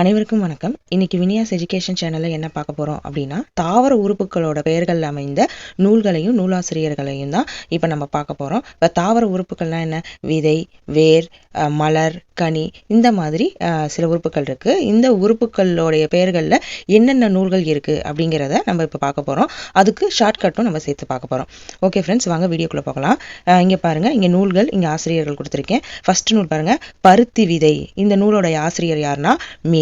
அனைவருக்கும் வணக்கம். இன்னைக்கு வினியாஸ் எஜுகேஷன் சேனல்ல என்ன பார்க்க போறோம் அப்படின்னா தாவர உறுப்புகளோட பெயர்கள் அமைந்த நூல்களையும் நூலாசிரியர்களையும் தான் இப்போ நம்ம பார்க்க போறோம். இப்போ தாவர உறுப்புகள்னா என்ன? விதை வேர் மலர் கனி இந்த மாதிரி சில உறுப்புகள் இருக்கு. இந்த உறுப்புகளுடைய பெயர்களில் என்னென்ன நூல்கள் இருக்கு அப்படிங்கிறத நம்ம இப்போ பார்க்க போறோம். அதுக்கு ஷார்ட்கட்டும் நம்ம சேர்த்து பார்க்க போறோம். ஓகே ஃப்ரெண்ட்ஸ் வாங்க வீடியோக்குள்ளே போகலாம். இங்கே பாருங்க இங்கே நூல்கள் இங்கே ஆசிரியர்கள் கொடுத்துருக்கேன். ஃபர்ஸ்ட் நூல் பாருங்க பருத்தி விதை. இந்த நூலோடைய ஆசிரியர் யாருன்னா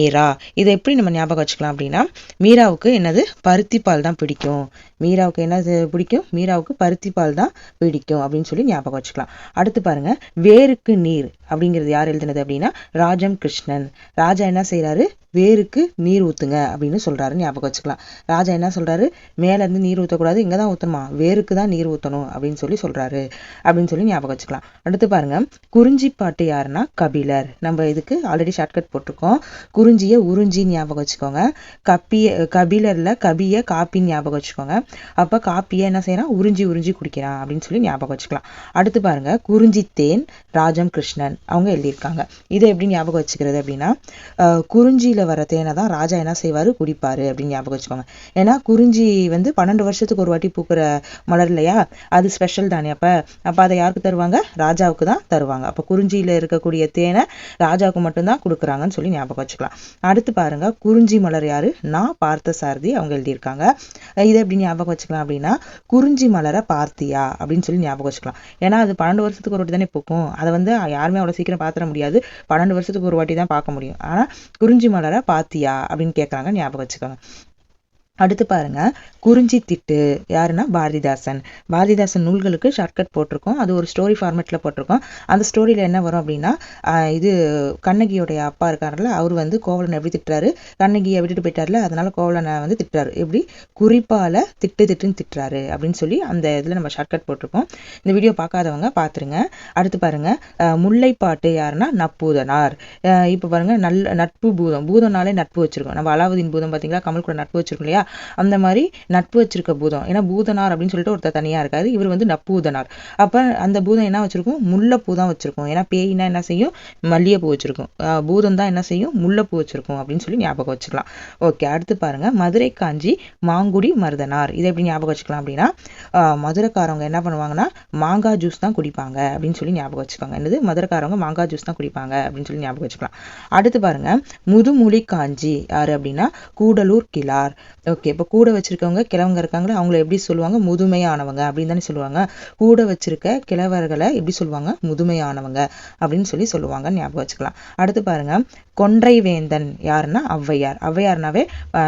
மீரா. இதை எப்படி நம்ம ஞாபகம் வச்சுக்கலாம் அப்படின்னா மீராவுக்கு என்னது? பருத்தி பால் தான் பிடிக்கும். மீராவுக்கு என்னது பிடிக்கும்? மீராவுக்கு பருத்தி பால் தான் பிடிக்கும் அப்படின்னு சொல்லி ஞாபகம் வச்சுக்கலாம். அடுத்து பாருங்க வேருக்கு நீர் அப்படிங்கிறது யார் எழுதுனது அப்படின்னா ராஜம் கிருஷ்ணன். ராஜா என்ன செய்றாரு? வேருக்கு நீர் ஊற்றுங்க அப்படின்னு சொல்கிறாரு ஞாபகம் வச்சுக்கலாம். ராஜா என்ன சொல்கிறாரு மேலேருந்து நீர் ஊற்றக்கூடாது இங்கே தான் ஊற்றணுமா வேருக்கு தான் நீர் ஊற்றணும் அப்படின்னு சொல்லி சொல்கிறாரு அப்படின்னு சொல்லி ஞாபகம் வச்சுக்கலாம். அடுத்து பாருங்கள் குறிஞ்சி பாட்டு யாருன்னா? கபிலர். நம்ம இதுக்கு ஆல்ரெடி ஷார்ட்கட் போட்டிருக்கோம். குறிஞ்சியை உறிஞ்சி ஞாபகம் வச்சுக்கோங்க. கப்பிய கபிலரில் கபிய காப்பின்னு ஞாபகம் வச்சுக்கோங்க. அப்போ காப்பியை என்ன செய்யறான்? உறிஞ்சி உறிஞ்சி குடிக்கிறான் அப்படின்னு சொல்லி ஞாபகம் வச்சுக்கலாம். அடுத்து பாருங்கள் குறிஞ்சி தேன் ராஜம் கிருஷ்ணன். அவங்க எழுதியிருக்காங்க. இதை எப்படி ஞாபகம் வச்சுக்கிறது அப்படின்னா குறிஞ்சியில் வர தேனை தான் ராஜா என்ன செய்வாரு? குடிப்பார் அப்படின்னு ஞாபகம் வச்சுக்கோங்க. ஏன்னா குறிஞ்சி வந்து பன்னெண்டு வருஷத்துக்கு ஒரு வாட்டி பூக்கிற மலர் இல்லையா? அது ஸ்பெஷல் தானே. அப்ப அப்போ அதை யாருக்கு தருவாங்க? ராஜாவுக்கு தான் தருவாங்க. அப்போ குறிஞ்சியில் இருக்கக்கூடிய தேனை ராஜாவுக்கு மட்டும்தான் கொடுக்குறாங்கன்னு சொல்லி ஞாபகம் வச்சுக்கலாம். அடுத்து பாருங்க குறிஞ்சி மலர் யாரு? நான் பார்த்த சாரதி அவங்க எழுதியிருக்காங்க. இதை எப்படி ஞாபகம் வச்சுக்கலாம் அப்படின்னா குறிஞ்சி மலரை பார்த்தியா அப்படின்னு சொல்லி ஞாபகம் வச்சுக்கலாம். ஏன்னா அது பன்னெண்டு வருஷத்துக்கு ஒரு வாட்டி தானே பூக்கும். அதை வந்து யாருமே அவ்வளோ சீக்கிரம் பார்த்துட முடியாது. பன்னெண்டு வருஷத்துக்கு ஒரு வாட்டி தான் பார்க்க முடியும். ஆனால் குறிஞ்சி மலரை பாத்தியா அப்படின்னு கேட்கறாங்க ஞாபகம் வச்சுக்கோங்க. அடுத்து பாருங்க. குறிஞ்சி திட்டு யாருன்னா பாரதிதாசன். பாரதிதாசன் நூல்களுக்கு ஷார்ட்கட் போட்டிருக்கோம். அது ஒரு ஸ்டோரி ஃபார்மேட்டில் போட்டிருக்கோம். அந்த ஸ்டோரியில் என்ன வரும் அப்படின்னா இது கண்ணகியோடைய அப்பா இருக்காருல்ல அவர் வந்து கோவலனை எப்படி திட்டுறாரு? கண்ணகியை விட்டுட்டு போயிட்டார்ல அதனால கோவலனை வந்து திட்டுறாரு. எப்படி? குறிப்பால் திட்டு திட்டுன்னு திட்டுறாரு அப்படின்னு சொல்லி அந்த இதில் நம்ம ஷார்ட்கட் போட்டிருக்கோம். இந்த வீடியோ பார்க்காதவங்க பார்த்துருங்க. அடுத்து பாருங்க. முல்லைப்பாட்டு யாருன்னா நப்பூதனார் இப்போ பாருங்க நல்ல நட்பு பூதம். பூதம்னாலே நட்பு வச்சிருக்கோம். நம்ம அலாவுதீன் பூதம் பார்த்தீங்களா? கமல் கூட நட்பு வச்சிருக்கோம் இல்லையா? அந்த மாதிரி நட்பு வச்சிருக்க பூதம். ஏன்னா பூதனார் அப்படின்னு சொல்லிட்டு ஒருத்தர் தனியா இருக்காது இவர் வந்து நப்பூதனார். அப்ப அந்த பூதம் என்ன வச்சிருக்கும்? முல்லைப்பூ தான் வச்சிருக்கும். ஏன்னா பேயினா என்ன செய்யும்? மல்லிகைப்பூ வச்சிருக்கும். ஆஹ் பூதம் தான் என்ன செய்யும்? முல்லைப்பூ வச்சிருக்கும் அப்படின்னு சொல்லி ஞாபகம் வச்சுக்கலாம். ஓகே அடுத்து பாருங்க. மதுரை காஞ்சி மாங்குடி மருதனார். இதை எப்படி ஞாபகம் வச்சுக்கலாம் அப்படின்னா ஆஹ் மதுரைக்காரவங்க என்ன பண்ணுவாங்கன்னா மாங்காய் ஜூஸ் தான் குடிப்பாங்க அப்படின்னு சொல்லி ஞாபகம் வச்சுக்கோங்க. என்னது? மதுரைக்காரவங்க மாங்காய் ஜூஸ் தான் குடிப்பாங்க அப்படின்னு சொல்லி ஞாபகம் வச்சுக்கலாம். அடுத்து பாருங்க. முதுமொழி காஞ்சி யார் அப்படின்னா? கூடலூர் கிளார் ஓகே இப்போ கூட வச்சிருக்கவங்க கிழவங்க இருக்காங்களே அவங்கள எப்படி சொல்லுவாங்க? முதுமையானவங்க அப்படின்னு தானே சொல்லுவாங்க. கூட வச்சிருக்க கிழவர்களை எப்படி சொல்லுவாங்க? முதுமையானவங்க அப்படின்னு சொல்லி சொல்லுவாங்க. ஞாபகம் வச்சுக்கலாம். அடுத்து பாருங்க. கொன்றை வேந்தன் யாருன்னா? ஔவையார். ஔவையார்னாவே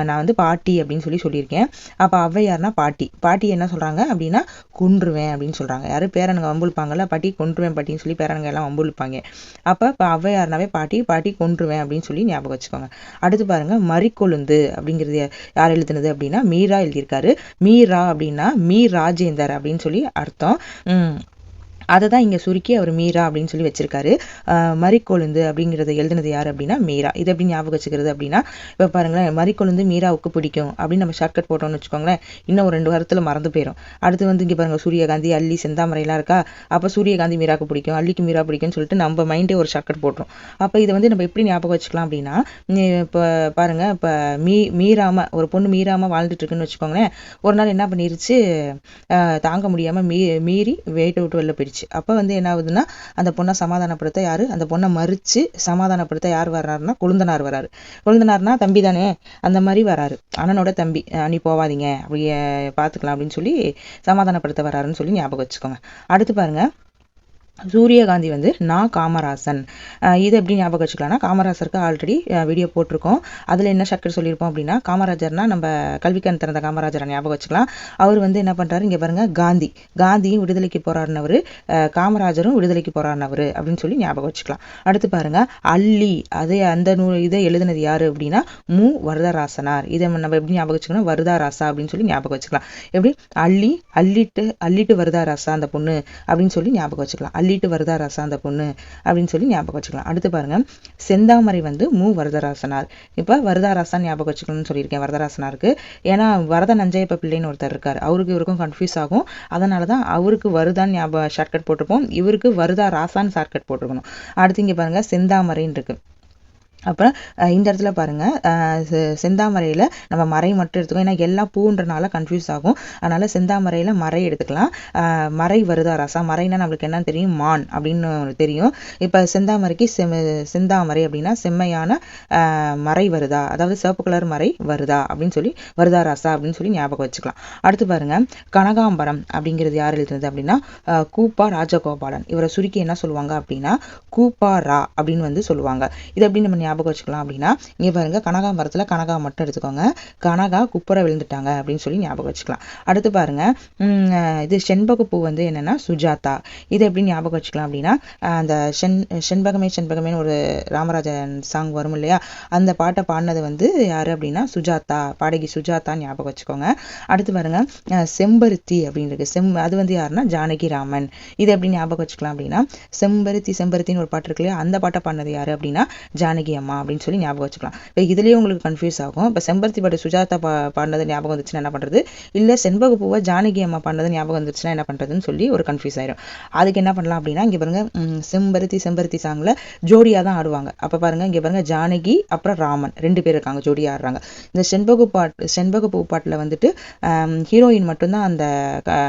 நான் வந்து பாட்டி அப்படின்னு சொல்லி சொல்லியிருக்கேன். அப்ப ஔவையார்னா பாட்டி. பாட்டி என்ன சொல்றாங்க அப்படின்னா கொன்றுவேன் அப்படின்னு சொல்றாங்க. யாரும் பேரனுங்க வம்புழுப்பாங்கல்ல பாட்டி கொன்றுவேன் பாட்டின்னு சொல்லி பேரனுங்க எல்லாம் வம்புழுப்பாங்க. அப்ப இப்போ ஔவையார்னாவே பாட்டி பாட்டி கொன்றுவேன் அப்படின்னு சொல்லி ஞாபகம் வச்சுக்கோங்க. அடுத்து பாருங்க. மறிக்கொழுந்து அப்படிங்கிறது யார் எழுதுனது அப்படின்னா மீரா எழுதியிருக்காரு. மீரா அப்படின்னா மீ ராஜேந்தர் அப்படின்னு சொல்லி அர்த்தம். உம் அதை தான் இங்கே சுருக்கி அவர் மீரா அப்படின்னு சொல்லி வச்சிருக்காரு. மறிக்கொழுந்து அப்படிங்கிறத எழுதுனது யார் அப்படின்னா மீரா. இது எப்படி ஞாபகம் வச்சுக்கிறது அப்படின்னா இப்போ பாருங்களேன் மறிக்கொழுந்து மீராவுக்கு பிடிக்கும் அப்படின்னு நம்ம ஷார்ட்கட் போட்டோம்னு வச்சுக்கோங்களேன் இன்னும் ஒரு ரெண்டு வாரத்தில் மறந்து போயிடும் அடுத்து வந்து இங்கே பாருங்கள் சூரியகாந்தி அள்ளி செந்தாமரையெல்லாம் இருக்கா? அப்போ சூரியகாந்தி மீராவுக்கு பிடிக்கும் அள்ளிக்கு மீரா பிடிக்கும்னு சொல்லிட்டு நம்ம மைண்டே ஒரு ஷார்ட்கட் போட்டுரும். அப்போ இதை வந்து நம்ம எப்படி ஞாபகம் வச்சுக்கலாம் அப்படின்னா இப்போ பாருங்கள் இப்போ மீ மீராம ஒரு பொண்ணு மீராமல் வாழ்ந்துட்டு இருக்குன்னு வச்சுக்கோங்களேன் ஒரு நாள் என்ன பண்ணிருச்சு தாங்க முடியாமல் மீ மீறி வெயிட் விட்டு வெளில போயிடுச்சு. அப்போ வந்து என்ன ஆகுதுன்னா அந்த பொண்ணை சமாதானப்படுத்த யாரு? அந்த பொண்ணை மறித்து சமாதானப்படுத்த யார் வர்றாருன்னா கொழுந்தனார் வராரு கொழுந்தனார்னா தம்பி தானே? அந்த மாதிரி வராரு அண்ணனோட தம்பி நீ போவாதீங்க. அப்படியே பார்த்துக்கலாம் அப்படின்னு சொல்லி சமாதானப்படுத்த வராருன்னு சொல்லி ஞாபகம் வச்சுக்கோங்க. அடுத்து பாருங்க. சூரியகாந்தி வந்து நான் காமராசன். இது எப்படி ஞாபகம் வச்சுக்கலாம்னா காமராசருக்கு ஆல்ரெடி வீடியோ போட்டிருக்கோம். அதில் என்ன சக்கர் சொல்லியிருப்போம் அப்படின்னா காமராஜர்னா நம்ம கல்விக்கண் திறந்த காமராஜரை ஞாபகம் வச்சுக்கலாம். அவர் வந்து என்ன பண்ணுறாரு இங்கே பாருங்கள் காந்தி. காந்தியும் விடுதலைக்கு போராடினவர் காமராஜரும் விடுதலைக்கு போராடினவர் அப்படின்னு சொல்லி ஞாபகம் வச்சுக்கலாம். அடுத்து பாருங்கள் அல்லி. அதே அந்த நூ இதை எழுதினது யார் அப்படின்னா மு. வரதராசனார். இதை நம்ம எப்படி ஞாபகம் வச்சுக்கணும் வருதாராசா அப்படின்னு சொல்லி ஞாபகம் வச்சுக்கலாம். எப்படி? அள்ளி அள்ளிட்டு அள்ளிட்டு வருதாராசா அந்த பொண்ணு அப்படின்னு சொல்லி ஞாபகம் வச்சுக்கலாம். அள்ளிட்டு வரதாராசா அந்த பொண்ணு அப்படின்னு சொல்லி ஞாபகம் வச்சுக்கலாம். அடுத்து பாருங்க செந்தாமரை வந்து மு. வரதராசனார். இப்போ வரதராசன் ஞாபகம் வச்சுக்கணும்னு சொல்லியிருக்கேன் வரதராசனாருக்கு. ஏன்னா வரத நஞ்சையப்ப பிள்ளைன்னு ஒருத்தர் இருக்கார். அவருக்கு இவருக்கும் கன்ஃபியூஸ் ஆகும். அதனாலதான் அவருக்கு வருதான் ஞாபகம் ஷார்ட்கட் போட்டிருப்போம். இவருக்கு வருதா ராசான்னு ஷார்ட்கட் போட்டிருக்கணும். அடுத்து இங்கே பாருங்க செந்தாமரைன்னு இருக்கு. அப்புறம் இந்த இடத்துல பாருங்க செந்தாமரையில் நம்ம மறை மட்டும் எடுத்துக்கோ ஏன்னா எல்லாம் பூன்றனால கன்ஃபியூஸ் ஆகும். அதனால் செந்தாமரையில் மறை எடுத்துக்கலாம். மறை வருதா ரசா? மறைனா நம்மளுக்கு என்னென்னு தெரியும்? மான் அப்படின்னு தெரியும். இப்போ செந்தாமரைக்கு செம் செந்தாமரை அப்படின்னா செம்மையான மறை வருதா? அதாவது சிவப்பு கலர் மறை வருதா? அப்படின்னு சொல்லி வருதா ரசா? அப்படின்னு சொல்லி ஞாபகம் வச்சுக்கலாம். அடுத்து பாருங்க கனகாம்பரம் அப்படிங்கிறது யார் எழுதுனது அப்படின்னா கூப்பா ராஜகோபாலன். இவரை சுருக்கி என்ன சொல்லுவாங்க அப்படின்னா கூப்பா ரா அப்படின்னு வந்து சொல்லுவாங்க. இது எப்படி நம்ம ஞாபகம் வச்சுக்கலாம் அப்படின்னா இங்க பாருங்க கனகாம்பரத்துல கனகா மட்டும் எடுத்துக்கோங்க. கனகா குப்புற விழுந்துட்டாங்க அப்படின்னு சொல்லி ஞாபகம் வச்சுக்கலாம். அடுத்து பாருங்க இது செண்பக பூ வந்து என்னன்னா சுஜாதா. இது எப்படி ஞாபகம் வச்சுக்கலாம் அப்படின்னா அந்த செண் செண்பகமே செண்பகமேன்னு ஒரு ராமராஜன் சாங் வரும் இல்லையா? அந்த பாட்டை பாடினது வந்து யாரு அப்படின்னா சுஜாதா. பாடகி சுஜாதா ஞாபகம் வச்சுக்கோங்க. அடுத்து பாருங்க செம்பருத்தி அப்படின்னு இருக்கு. செம் அது வந்து யாருன்னா ஜானகி ராமன். இது எப்படி ஞாபகம் வச்சுக்கலாம் அப்படின்னா செம்பருத்தி செம்பருத்தின்னு ஒரு பாட்டு இருக்கு இல்லையா? அந்த பாட்டை பாடினது யாரு அப்படின்னா ஜானகி அம்மா அப்படின்னு சொல்லி ஞாபகம் வச்சுக்கலாம். இப்போ இதுலேயே உங்களுக்கு கன்ஃபியூஸ் ஆகும். இப்போ செம்பருத்தி பாட்டு சுஜாதா பா பாடினது ஞாபகம் வந்துச்சுன்னா என்ன பண்ணுறது இல்லை செண்பக பூவை ஜானகி அம்மா பாடினது ஞாபகம் வந்துச்சுன்னா என்ன பண்ணுறதுன்னு சொல்லி ஒரு கன்ஃபியூஸ் ஆயிரும். அதுக்கு என்ன பண்ணலாம் அப்படின்னா இங்கே பாருங்க செம்பருத்தி செம்பருத்தி சாங்ல ஜோடியா தான் ஆடுவாங்க. அப்ப பாருங்க இங்க பாருங்க ஜானகி அப்புறம் ராமன் ரெண்டு பேர் இருக்காங்க ஜோடியாக ஆடுறாங்க. இந்த செண்பகு பாட்டு செண்பக பூ வந்துட்டு ஹீரோயின் மட்டும்தான் அந்த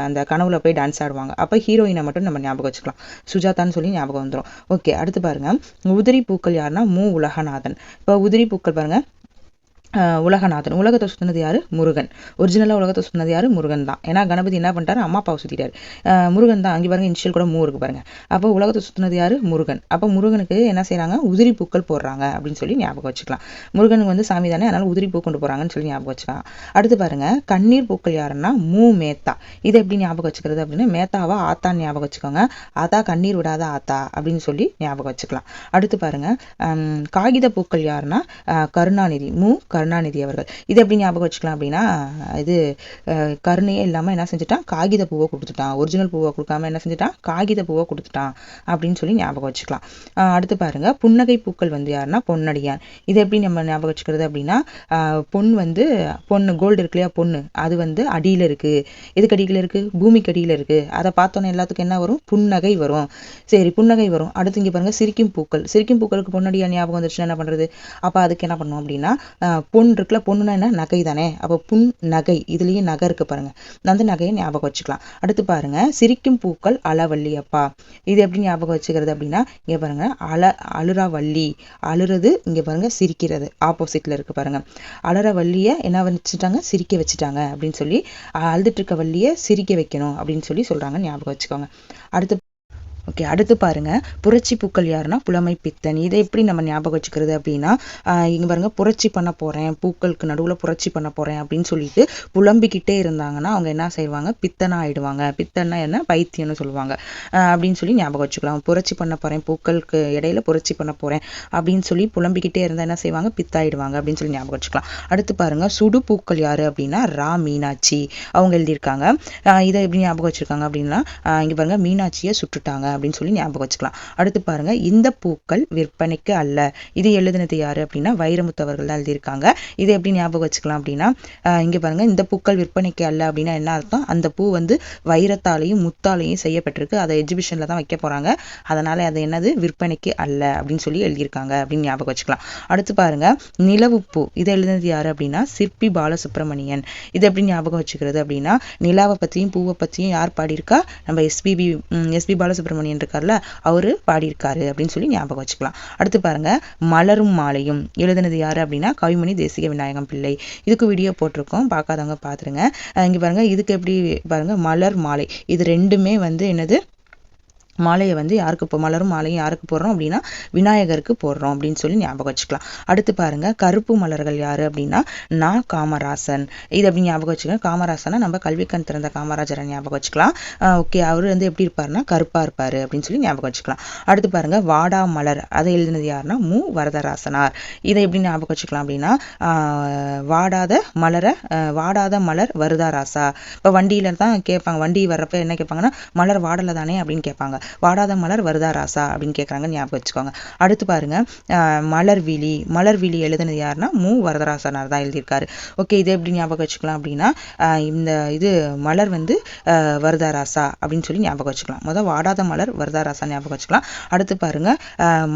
அந்த கனவுல போய் டான்ஸ் ஆடுவாங்க. அப்போ ஹீரோயினை மட்டும் நம்ம ஞாபகம் வச்சுக்கலாம். சுஜாதான்னு சொல்லி ஞாபகம் வந்துரும். ஓகே அடுத்து பாருங்க உதிரி பூக்கள் யாருன்னா மூ உலக மகநாதன். இப்போ உதிரி பூக்கள் பாருங்க. உலகநாதன். உலகத்தை சுத்தினது யார்? முருகன். ஒரிஜினலாக உலகத்தை சுத்தினது யார்? முருகன் தான். ஏன்னா கணபதி என்ன பண்ணிட்டாரு? அம்மா அப்பாவை சுற்றிட்டார் முருகன் தான். அங்கே பாருங்கள் இனிஷியல் கூட மூ இருக்கு பாருங்கள் அப்போ உலகத்தை சுத்தினது யார்? முருகன். அப்போ முருகனுக்கு என்ன செய்கிறாங்க உதிரி பூக்கள் போடுறாங்க அப்படின்னு சொல்லி ஞாபகம் வச்சுக்கலாம். முருகனுக்கு வந்து சாமி தானே அதனால் உதிரி பூ கொண்டு போகிறாங்கன்னு சொல்லி ஞாபகம் வச்சுக்கலாம். அடுத்து பாருங்கள் கண்ணீர் பூக்கள் யாருன்னா? மூ மேத்தா. இதை எப்படி ஞாபகம் வச்சுக்கிறது அப்படின்னா மேத்தாவா ஆத்தான்னு ஞாபகம் வச்சுக்கோங்க. ஆத்தா கண்ணீர் விடாத ஆத்தா அப்படின்னு சொல்லி ஞாபகம் வச்சுக்கலாம். அடுத்து பாருங்கள் காகித பூக்கள் யாருன்னா? கருணாநிதி கருணாநிதி. மு கருணாநிதி அவர்கள். இது எப்படி ஞாபகம் வச்சுக்கலாம் அப்படின்னா இது கருணையே இல்லாமல் என்ன செஞ்சுட்டான்? காகித பூவை கொடுத்துட்டான். ஒரிஜினல் பூவை கொடுக்காம என்ன செஞ்சுட்டான்? காகித பூவை கொடுத்துட்டான் அப்படின்னு சொல்லி ஞாபகம் வச்சுக்கலாம். அடுத்து பாருங்க. புன்னகை பூக்கள் வந்து யாருன்னா பொன்னடியான். இது எப்படி நம்ம ஞாபகம் வச்சுக்கிறது அப்படின்னா பொன் வந்து பொண்ணு கோல்டு இருக்கு இல்லையா பொண்ணு அது வந்து அடியில் இருக்கு. எதுக்கு அடியில் இருக்கு? பூமிக்கு அடியில் இருக்கு. அதை பார்த்தோன்னே எல்லாத்துக்கும் என்ன வரும்? புன்னகை வரும். சரி புன்னகை வரும். அடுத்து இங்கே பாருங்க. சிரிக்கும் பூக்கள். சிரிக்கும் பூக்களுக்கு பொன்னடியான் ஞாபகம் வந்துருச்சுன்னா என்ன பண்ணுறது அப்போ அதுக்கு என்ன பண்ணுவோம் அப்படின்னா பொன் இருக்குல்ல பொண்ணுன்னா என்ன? நகை தானே. அப்போ புன் நகை இதுலேயும் நகை இருக்கு பாருங்க. அந்த நகையை ஞாபகம் வச்சுக்கலாம். அடுத்து பாருங்க சிரிக்கும் பூக்கள் அளவல்லி அப்பா இது எப்படி ஞாபகம் வச்சுக்கிறது அப்படின்னா இங்க பாருங்க அல அழுறா வள்ளி அழுறது இங்க பாருங்க சிரிக்கிறது. ஆப்போசிட்ல இருக்கு பாருங்க. அலற வள்ளியை என்ன வச்சுட்டாங்க? சிரிக்க வச்சுட்டாங்க அப்படின்னு சொல்லி அழுதுட்டு இருக்க வள்ளியை சிரிக்க வைக்கணும் அப்படின்னு சொல்லி சொல்றாங்க ஞாபகம் வச்சுக்கோங்க. அடுத்து ஓகே அடுத்து பாருங்க. புரட்சி பூக்கள் யாருன்னா புலமை பித்தன். இதை எப்படி நம்ம ஞாபகம் வச்சுக்கிறது அப்படின்னா இங்கே இங்க பாருங்க புரட்சி பண்ண போறேன் பூக்களுக்கு நடுவில் புரட்சி பண்ண போறேன் அப்படின்னு சொல்லிட்டு புலம்பிக்கிட்டே இருந்தாங்கன்னா அவங்க என்ன செய்வாங்க? பித்தனா ஆயிடுவாங்க. பித்தன்னா என்ன? பைத்தியம்னு சொல்லுவாங்க. அப்படின்னு சொல்லி ஞாபகம் வச்சுக்கலாம். புரட்சி பண்ண போறேன் பூக்களுக்கு இடையில புரட்சி பண்ண போறேன் அப்படின்னு சொல்லி புலம்பிக்கிட்டே இருந்தா என்ன செய்வாங்க? பித்தாயிடுவாங்க அப்படின்னு சொல்லி ஞாபகம் வச்சுக்கலாம். அடுத்து பாருங்க சுடு பூக்கள் யாரு அப்படின்னா ரா மீனாட்சி. அவங்க எழுதியிருக்காங்க. இதை எப்படி ஞாபகம் வச்சிருக்காங்க அப்படின்னா இங்கே இங்க பாருங்க மீனாட்சியை சுட்டுட்டாங்க அப்படின்னு சொல்லி ஞாபகம் வச்சுக்கலாம். அடுத்து பாருங்க இந்த பூக்கள் விற்பனைக்கு அல்ல. இது எழுதினது யாரு அப்படின்னா வைரமுத்து அவர்கள் தான் எழுதியிருக்காங்க. இதை எப்படி ஞாபகம் வச்சுக்கலாம் அப்படின்னா இங்கே இங்க பாருங்க இந்த பூக்கள் விற்பனைக்கு அல்ல அப்படின்னா என்ன அர்த்தம்? அந்த பூ வந்து வைரத்தாலையும் முத்தாலையும் செய்யப்பட்டிருக்கு. அதை எக்ஸிபிஷனில் தான் வைக்க போறாங்க. அதனால அது என்னது? விற்பனைக்கு அல்ல அப்படின்னு சொல்லி எழுதியிருக்காங்க அப்படின்னு ஞாபகம் வச்சுக்கலாம். அடுத்து பாருங்க நிலவு பூ இதை எழுதினது யாரு அப்படின்னா சிற்பி பாலசுப்ரமணியன். இது எப்படி ஞாபகம் வச்சுக்கிறது அப்படின்னா நிலாவை பற்றியும் பூவை பற்றியும் யார் பாடியிருக்கா? நம்ம எஸ்பிபி எஸ்பி பாலசுப்ரமணியன் இருக்கார்ல அவரு பாடியிருக்காரு அப்படின்னு சொல்லி ஞாபகம் வச்சுக்கலாம். அடுத்து பாருங்க மலரும் மாலையும். எழுதினது யாரு அப்படின்னா கவிமணி தேசிக விநாயகம் பிள்ளை. இதுக்கு வீடியோ போட்டிருக்கோம். பார்க்காதவங்க பாத்துருங்க இங்கே இங்க பாருங்க இதுக்கு எப்படி பாருங்க மலர் மாலை. இது ரெண்டுமே வந்து என்னது? மாலையை வந்து யாருக்கு இப்போ மலரும் மாலையும் யாருக்கு போடுறோம் அப்படின்னா விநாயகருக்கு போடுறோம் அப்படின்னு சொல்லி ஞாபகம் வச்சுக்கலாம். அடுத்து பாருங்க கருப்பு மலர்கள் யாரு அப்படின்னா நான் காமராசன். இது அப்படி ஞாபகம் வச்சுக்கோங்க? காமராசனை நம்ம கல்விக்கண் திறந்த காமராஜரை ஞாபகம் வச்சுக்கலாம். ஓகே அவர் வந்து எப்படி இருப்பாருன்னா கருப்பா இருப்பாரு அப்படின்னு சொல்லி ஞாபகம் வச்சுக்கலாம். அடுத்து பாருங்க வாடா மலர். அதை எழுதினது யாருன்னா மு. வரதராசனார். இதை எப்படி ஞாபகம் வச்சுக்கலாம் அப்படின்னா வாடாத மலரை வாடாத மலர் வருதா ராசா இப்போ வண்டியில தான் கேட்பாங்க. வண்டி வர்றப்ப என்ன கேட்பாங்கன்னா மலர் வாடலை தானே அப்படின்னு கேட்பாங்க. வாடாத மலர் வருதா ராசா அப்படின்னு கேட்குறாங்க ஞாபகம் வச்சுக்கோங்க. அடுத்து பாருங்க அஹ், மலர்விழி மலர்விழி எழுதுனது யாருன்னா மு. வரதராசனார் தான் எழுதியிருக்காரு. ஓகே இது எப்படி ஞாபகம் வச்சுக்கலாம் அப்படின்னா இந்த இது மலர் வந்து வருதா ராசா அப்படின்னு சொல்லி ஞாபகம் வச்சுக்கலாம். மொதல் வாடாத மலர் வருதா ராசா ஞாபகம் வச்சுக்கலாம். அடுத்து பாருங்க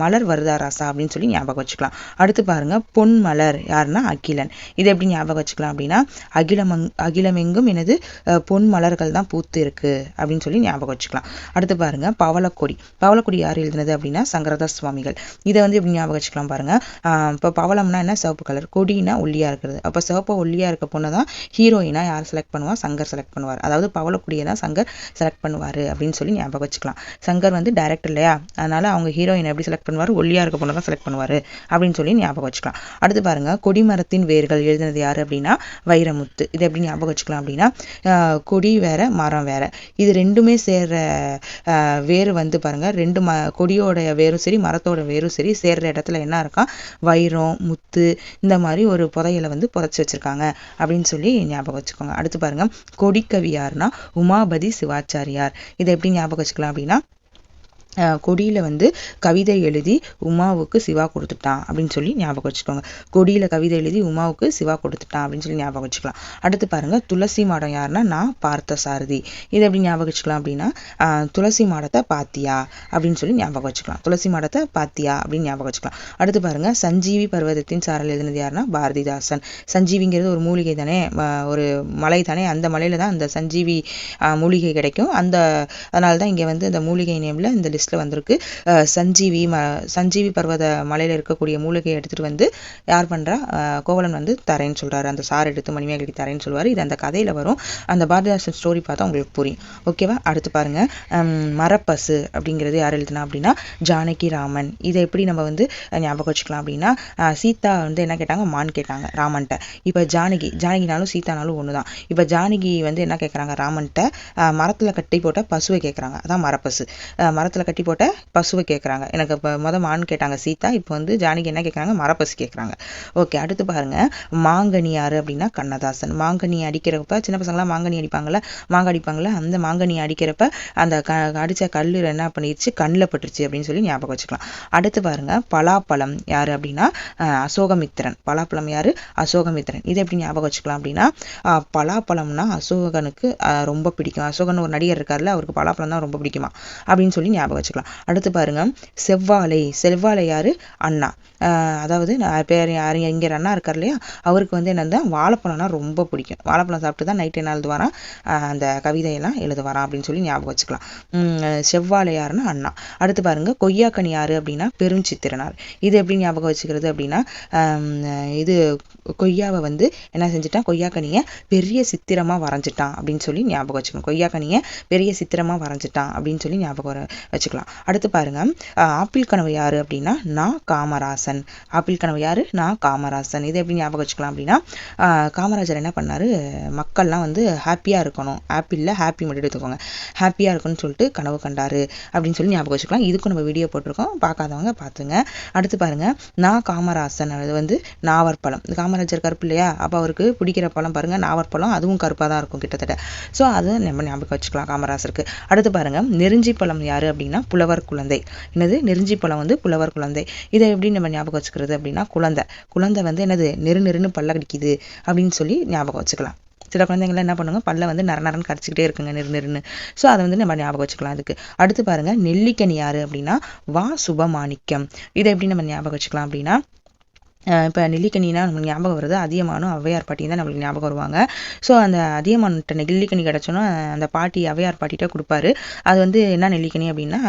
மலர் வருதா ராசா அப்படின்னு சொல்லி ஞாபகம் வச்சுக்கலாம். அடுத்து பாருங்க பொன் மலர் யாருன்னா அகிலன். இது எப்படி ஞாபகம் வச்சுக்கலாம் அப்படின்னா அகிலமங் அகிலமெங்கும் எனது பொன் மலர்கள் தான் பூத்து இருக்கு அப்படின்னு சொல்லி ஞாபகம் வச்சுக்கலாம். அடுத்து பாருங்க பவளக்கொடி. பவளக்கொடி யார் எழுதுனது அப்படின்னா சங்கரதாஸ் சுவாமிகள் இதை வந்து எப்படி ஞாபகம் வச்சுக்கலாம் பாருங்க. இப்போ பவளம்னா என்ன? சிவப்பு கலர் கொடினா ஒல்லியா இருக்கிறது. அப்போ சிவப்பு ஒல்லியா இருக்க பொண்ணு தான் ஹீரோயினா யார் செலக்ட் பண்ணுவா? சங்கர் செலக்ட் பண்ணுவார். அதாவது பவளக்குடியை தான் சங்கர் செலக்ட் பண்ணுவார் அப்படின்னு சொல்லி ஞாபகம் வச்சுக்கலாம். சங்கர் வந்து டைரக்டர் இல்லையா? அதனால அவங்க ஹீரோயின் எப்படி செலக்ட் பண்ணுவார்? ஒல்லியா இருக்க பொண்ணு தான் செலக்ட் பண்ணுவார் அப்படின்னு சொல்லி ஞாபகம் வச்சுக்கலாம். அடுத்து பாருங்க. கொடிமரத்தின் வேர்கள் எழுதினது யார் அப்படின்னா? வைரமுத்து. இதை எப்படி ஞாபகம் வச்சுக்கலாம் அப்படின்னா கொடி வேற மரம் வேற. இது ரெண்டுமே சேர்ற வேர் வந்து பாருங்க ரெண்டு ம கொடியோட வேரும் சரி மரத்தோட வேரும் சரி சேர்ற இடத்துல என்ன இருக்கா? வைரம் முத்து இந்த மாதிரி ஒரு புதையலை வந்து புதைச்சி வச்சிருக்காங்க அப்படின்னு சொல்லி ஞாபகம் வச்சுக்கோங்க. அடுத்து பாருங்க கொடிக்கவி யாருன்னா உமாபதி சிவாச்சாரியார். இதை எப்படி ஞாபகம் வச்சுக்கலாம் அப்படின்னா கொடியில் வந்து கவிதை எழுதி உமாவுக்கு சிவா கொடுத்துட்டான் அப்படின்னு சொல்லி ஞாபகம் வச்சுக்கோங்க. கொடியில் கவிதை எழுதி உமாவுக்கு சிவா கொடுத்துட்டான் அப்படின்னு சொல்லி ஞாபகம் வச்சுக்கலாம். அடுத்து பாருங்கள் துளசி மாடம் யாருன்னா நான் பார்த்த சாரதி இதை எப்படி ஞாபகம் வச்சுக்கலாம் அப்படின்னா துளசி மாடத்தை பாத்தியா அப்படின்னு சொல்லி ஞாபகம் வச்சுக்கலாம். துளசி மாடத்தை பாத்தியா அப்படின்னு ஞாபகம் வச்சுக்கலாம். அடுத்து பாருங்கள் சஞ்சீவி பர்வதத்தின் சாரல் எழுதினது யாருன்னா பாரதிதாசன். சஞ்சீவிங்கிறது ஒரு மூலிகை தானே ஒரு மலை தானே அந்த மலையில் தான் அந்த சஞ்சீவி மூலிகை கிடைக்கும். அந்த அதனால தான் இங்கே வந்து அந்த மூலிகை நேமில் இந்த லிஸ்ட்டில் வந்திருக்கு. சஞ்சீவி ம சஞ்சீவி பர்வத மலையில இருக்கக்கூடிய மூலிகையை எடுத்துட்டு வந்து யார் பண்றா? கோவலன் வந்து தரேன்னு சொல்கிறாரு அந்த சார் எடுத்து மணிமேகடி தரேன்னு சொல்லுவார். இது அந்த கதையில் வரும். அந்த பாரதிதாசன் ஸ்டோரி பார்த்தா உங்களுக்கு புரியும். ஓகேவா அடுத்து பாருங்க. மரப்பசு அப்படிங்கிறது யார் எழுதுனா அப்படின்னா ஜானகி ராமன். இதை எப்படி நம்ம வந்து ஞாபகம் வச்சுக்கலாம் அப்படின்னா சீதா வந்து என்ன கேட்டாங்க? மான் கேட்டாங்க ராமன்ட்ட. இப்போ ஜானகி ஜானகினாலும் சீதானாலும் ஒன்று தான் இப்போ ஜானகி வந்து என்ன கேட்குறாங்க ராமன்ட்ட மரத்தில் கட்டி போட்ட பசுவை கேட்குறாங்க அதான் மரப்பசு. மரத்தில் கட்டி கட்டி போட்ட பசுவை கேட்குறாங்க எனக்கு இப்போ முத மான் கேட்டாங்க சீதா. இப்போ வந்து ஜானகி என்ன கேட்குறாங்க மரப்பசு கேட்குறாங்க ஓகே அடுத்து பாருங்கள் மாங்கனி யார் அப்படின்னா கண்ணதாசன். மாங்கனி அடிக்கிறப்ப சின்ன பசங்களாம் மாங்கனி அடிப்பாங்கள மாங்க அடிப்பாங்கல்ல? அந்த மாங்கனி அடிக்கிறப்ப அந்த க அடித்த கல் என்ன பண்ணிருச்சு? கண்ணில் பட்டுருச்சு அப்படின்னு சொல்லி ஞாபகம் வச்சுக்கலாம். அடுத்து பாருங்கள் பலாப்பழம் யார் அப்படின்னா அசோகமித்திரன். பலாப்பழம் யார்? அசோகமித்திரன். இதை எப்படி ஞாபகம் வச்சுக்கலாம் அப்படின்னா பலாப்பழம்னா அசோகனுக்கு ரொம்ப பிடிக்கும். அசோகன் ஒரு நடிகர் இருக்கார்ல அவருக்கு பலாப்பழம் தான் ரொம்ப பிடிக்குமா? அப்படின்னு சொல்லி ஞாபகம் வச்சுக்கலாம். அடுத்து பாருங்க செவ்வாழை. செவ்வாழை யார்? அண்ணா. அதாவது நான் பேர் இங்கே அண்ணா இருக்கார் இல்லையா? அவருக்கு வந்து என்னன்னா வாழைப்பழம்னா ரொம்ப பிடிக்கும். வாழைப்பழம் சாப்பிட்டு தான் நைட் என்ன எழுதுவாராம் அந்த கவிதையெல்லாம் எழுதுவாராம் அப்படின்னு சொல்லி ஞாபகம் வச்சுக்கலாம். செவ்வாழை யாருன்னா அண்ணா. அடுத்து பாருங்க கொய்யாக்கனி யார் அப்படின்னா பெருஞ்சித்திரனார். இது எப்படி ஞாபகம் வச்சுக்கிறது அப்படின்னா இது கொய்யாவை வந்து என்ன செஞ்சுட்டான் கொய்யாக்கனியை பெரிய சித்திரமாக வரைஞ்சிட்டான் அப்படின்னு சொல்லி ஞாபகம் வச்சுக்கணும். கொய்யாக்கனியை பெரிய சித்திரமாக வரைஞ்சிட்டான் அப்படின்னு சொல்லி ஞாபகம் வர- வச்சுக்கலாம். அடுத்து பாருங்க ஆப்பிள் கனவு யாரு அப்படின்னா நான் காமராசன். ஆப்பிள் கனவு யாரு? நான் காமராசன். இது எப்படி ஞாபகம் வச்சுக்கலாம் அப்படின்னா காமராஜர் என்ன பண்ணாரு? மக்கள்லாம் வந்து ஹாப்பியா இருக்கணும். ஆப்பிள்ல ஹாப்பி மட்டும் எடுத்துக்கோங்க. ஹாப்பியா இருக்கணும்னு சொல்லிட்டு கனவு கண்டாரு அப்படின்னு சொல்லி ஞாபகம் வச்சுக்கலாம். இதுக்கும் நம்ம வீடியோ போட்டிருக்கோம். பார்க்காதவங்க பார்த்துங்க. அடுத்து பாருங்க நான் காமராசன். அது வந்து நாவற்பழம். காமராஜர் கருப்பு இல்லையா? அப்போ அவருக்கு பிடிக்கிற பழம் பாருங்க நாவற்பழம். அதுவும் கருப்பாக தான் இருக்கும் கிட்டத்தட்ட. ஸோ அது நம்ம ஞாபகம் வச்சுக்கலாம் காமராசருக்கு. அடுத்து பாருங்க நெருஞ்சி பழம் யாரு அப்படின்னா புலவர் குழந்தை. என்னது? நெருஞ்சி பழம் வந்து புலவர் குழந்தை. இதை எப்படி நம்ம ஞாபகம் வச்சுக்கிறது அப்படின்னா குழந்தை. குழந்தை வந்து என்னது? நெரு நெருன்னு பல்லகடிக்குது அப்படின்னு சொல்லி ஞாபகம் வச்சுக்கலாம். சில குழந்தைங்களாம் என்ன பண்ணுங்க? பல்ல வந்து நர நரன்னு கடிச்சிக்கிட்டே இருக்குங்க நெரு நெருன்னு. ஸோ அதை வந்து நம்ம ஞாபகம் வச்சுக்கலாம் அதுக்கு. அடுத்து பாருங்க நெல்லிக்கனி யாரு அப்படின்னா வா சுபமாணிக்கம். இதை எப்படி நம்ம ஞாபகம் வச்சுக்கலாம் அப்படின்னா இப்போ நெல்லிக்கனினா நம்மளுக்கு ஞாபகம் வருது. அதியமானும் ஔவையார் பாட்டியும் தான் நம்மளுக்கு ஞாபகம் வருவாங்க. ஸோ அந்த அதியமான்கிட்ட நெல்லிக்கனி கிடைச்சோன்னா அந்த பாட்டி ஔவையார் பாட்டிகிட்ட கொடுப்பாரு. அது வந்து என்ன நெல்லிக்கனி அப்படின்னா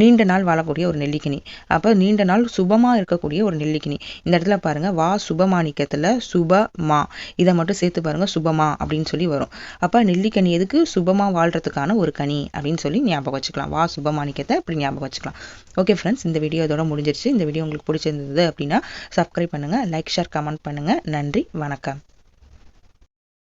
நீண்ட நாள் வாழக்கூடிய ஒரு நெல்லிக்கனி. அப்போ நீண்ட நாள் சுபமாக இருக்கக்கூடிய ஒரு நெல்லிக்கனி. இந்த இடத்துல பாருங்கள் வா சுபமாணிக்கத்தில் சுபமா. இதை மட்டும் சேர்த்து பாருங்கள் சுபமா அப்படின்னு சொல்லி வரும். அப்போ நெல்லிக்கனி எதுக்கு? சுபமாக வாழ்கிறதுக்கான ஒரு கனி அப்படின்னு சொல்லி ஞாபகம் வச்சுக்கலாம். வா சுபமாணிக்கத்தை இப்படி ஞாபகம் வச்சுக்கலாம். ஓகே ஃப்ரெண்ட்ஸ் இந்த வீடியோ இதோட முடிஞ்சிருச்சு. இந்த வீடியோ உங்களுக்கு பிடிச்சிருந்தது அப்படின்னா சப்ஸ்கிரைப் பண்ணுங்கள் லைக் ஷேர் கமெண்ட் பண்ணுங்க. நன்றி. வணக்கம்.